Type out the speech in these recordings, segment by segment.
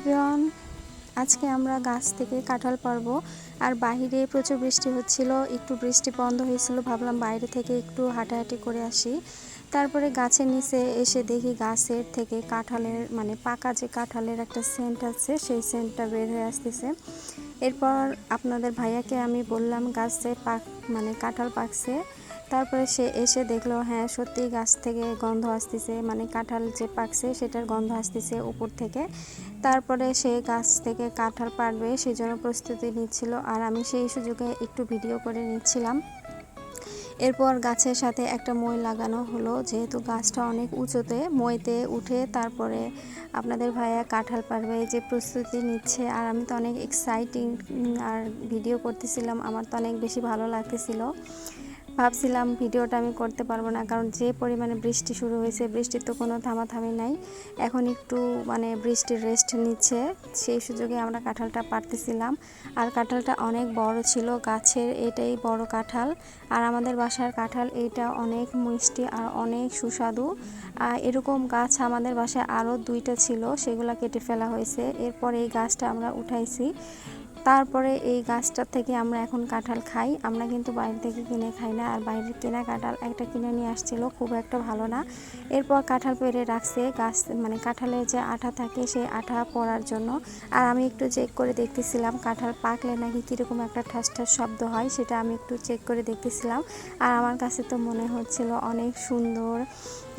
Everyone আজকে আমরা গাছ থেকে কাঁঠাল পারব আর বাইরে প্রচুর বৃষ্টি হচ্ছিল, একটু বৃষ্টি বন্ধ হয়েছিল, ভাবলাম বাইরে থেকে একটু হাঁটাহাঁটি করে আসি। তারপরে গাছের নিচে এসে দেখি গাছের থেকে কাঁঠালের মানে পাকা যে কাঁঠালের একটা সেন্ট আছে, সেই সেন্টটা বের হয়ে আসতেছে। এরপর আপনাদের ভাইয়াকে আমি বললাম, গাছে পাক মানে কাঁঠাল পাকছে। তারপরে সে এসে দেখল হ্যাঁ সত্যি গাছ থেকে গন্ধ আসতেছে মানে কাঁঠাল যে পাকছে সেটার গন্ধ আসতেছে উপর থেকে। তারপরে সে গাছ থেকে কাঁঠাল পারবে সেই জন্য প্রস্তুতি নিচ্ছিল আর আমি সেই সুযোগে একটু ভিডিও করে নিচ্ছিলাম। এরপর গাছের সাথে একটা মই লাগানো হলো, যেহেতু গাছটা অনেক উঁচুতে, মইতে উঠে তারপরে আপনাদের ভাইয়া কাঁঠাল পারবে যে প্রস্তুতি নিচ্ছে আর আমি তো অনেক এক্সাইটিং আর ভিডিও করতেছিলাম, আমার তো অনেক বেশি ভালো লাগতেছিল। ভাবছিলাম ভিডিওটা আমি করতে পারব না, কারণ যে পরিমাণে বৃষ্টি শুরু হয়েছে, বৃষ্টির তো কোনো থামাথামি নাই। এখন একটু মানে বৃষ্টির রেস্ট নিচ্ছে, সেই সুযোগে আমরা কাঁঠালটা পারতেছিলাম আর কাঁঠালটা অনেক বড় ছিল, গাছের এটাই বড় কাঁঠাল। আর আমাদের বাসার কাঁঠাল এইটা অনেক মিষ্টি আর অনেক সুস্বাদু। আর এরকম গাছ আমাদের বাসায় আরও দুইটা ছিল, সেগুলো কেটে ফেলা হয়েছে। এরপর এই গাছটা আমরা উঠাইছি। তারপরে এই গাছটা থেকে আমরা এখন কাঁঠাল খাই। আমরা কিন্তু বাইরে থেকে কিনে খাই না। আর বাইরের কেনা কাঁঠাল একটা কিনে নিয়ে আসছিল, খুব একটা ভালো না। এরপর কাঁঠাল পেরে রাখছে। গাছ মানে কাঁঠালের যে আঠা থাকে, সেই আঠা পড়ার জন্য। আর আমি একটু চেক করে দেখতেছিলাম, কাঁঠাল পাকলে নাকি কীরকম একটা ঠাস ঠাস শব্দ হয়, সেটা আমি একটু চেক করে দেখতেছিলাম। আর আমার কাছে তো মনে হচ্ছিল অনেক সুন্দর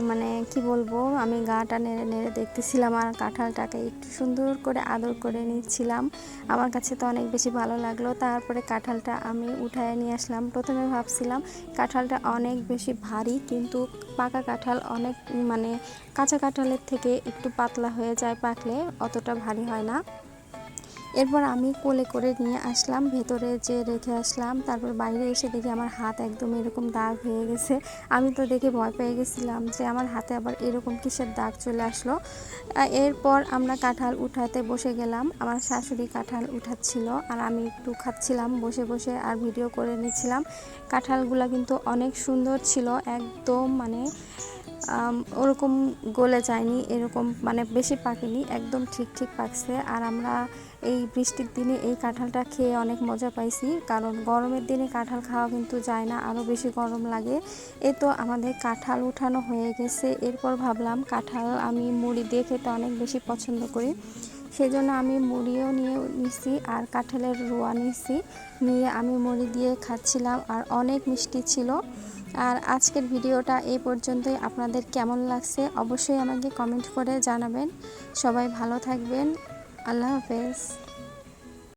মানে কি বলব, আমি গাটা নেড়ে নেড়ে দেখতেছিলাম আর কাঁঠালটাকে একটু সুন্দর করে আদর করে নিচ্ছিলাম। আমার কাছে তো অনেক বেশি ভালো লাগল। তারপরে কাঁঠালটা আমি উঠায় নিয়ে আসলাম। প্রথমে ভাবছিলাম কাঁঠালটা অনেক বেশি ভারী, কিন্তু পাকা কাঁঠাল অনেক মানে কাঁচা কাঁঠালের থেকে একটু পাতলা হয়ে যায় পাকলে অতটা ভারী হয় না। এরপর আমি কোলে করে নিয়ে আসলাম, ভেতরে যে রেখে আসলাম, তারপর বাইরে এসে দেখি আমার হাত একদম এরকম দাগ হয়ে গেছে। আমি তো দেখে ভয় পেয়ে গেছিলাম যে আমার হাতে আবার এরকম কিসের দাগ চলে আসলো। এরপর আমরা কাঁঠাল উঠাতে বসে গেলাম। আমার শাশুড়ি কাঁঠাল উঠাচ্ছিল আর আমি একটু খাচ্ছিলাম, বসে বসে আর ভিডিও করে নিচ্ছিলাম। কাঁঠালগুলো কিন্তু অনেক সুন্দর ছিল, একদম মানে ওরকম গলে যায়নি, এরকম মানে বেশি পাকেনি, একদম ঠিক ঠিক পাকছে। আর আমরা এই বৃষ্টির দিনে এই কাঁঠালটা খেয়ে অনেক মজা পাইছি, কারণ গরমের দিনে কাঁঠাল খাওয়া কিন্তু যায় না, আরও বেশি গরম লাগে। এ তো আমাদের কাঁঠাল উঠানো হয়ে গেছে, এরপর ভাবলাম কাঁঠাল আমি মুড়ি দিয়ে খেতে অনেক বেশি পছন্দ করি। সেজন্য আমি মুড়িও নিয়ে নিছি আর কাঁঠালের রোয়া নিছি। নিয়ে আমি মুড়ি দিয়ে খাচ্ছিলাম আর অনেক মিষ্টি ছিল। আর আজকের ভিডিওটা এই পর্যন্তই। আপনাদের কেমন লাগছে অবশ্যই আমাকে কমেন্ট করে জানাবেন। সবাই ভালো থাকবেন। আল্লাহ হাফেজ।